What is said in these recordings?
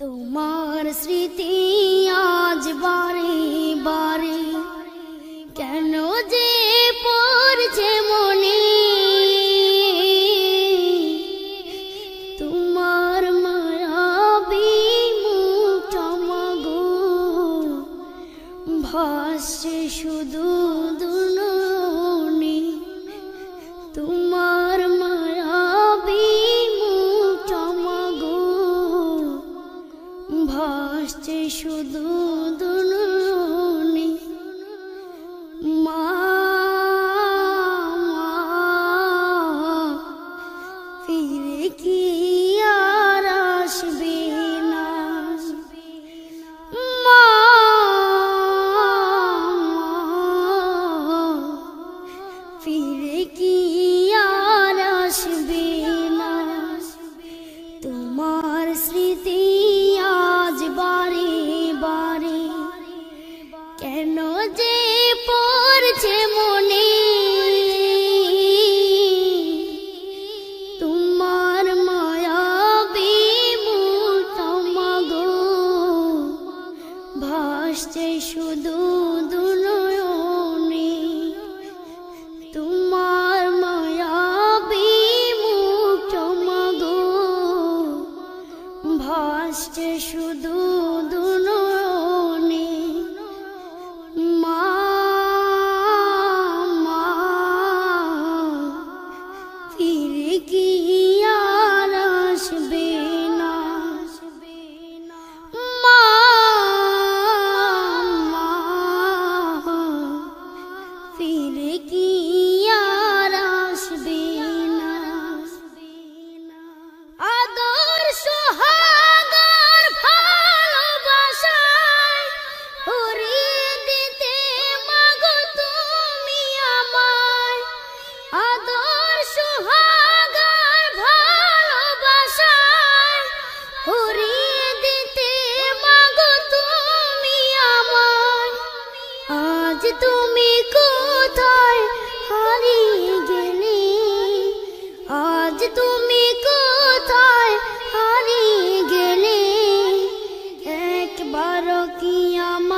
তোমার স্মৃতি ভাসছে শুধু দুনয়নে। তোমার মায়াবী মুখ মাগো ভাসছে শুধু দুনয়নে। মা ফিরে কি তুমি কোথায় হারিয়ে গেলে? আজ তুমি কোথায় হারিয়ে গেলে? একবার কি আমার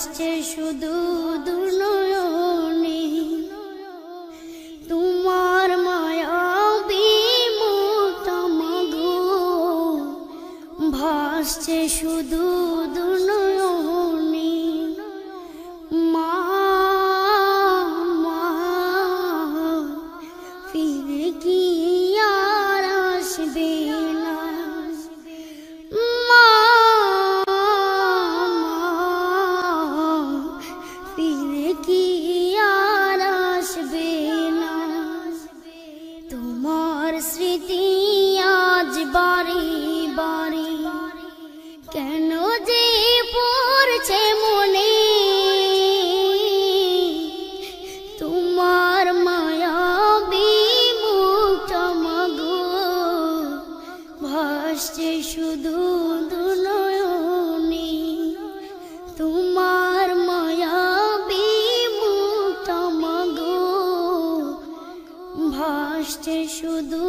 ভাসছে শুধু দুর্নয়নে। তোমার মায়াবী মোটামাগো ভাসছে শুধু দুর্নয়নে। মা ফিরে কি আর আসবে? মার মায়া বিমুক্তমগো ভাসছে শুধু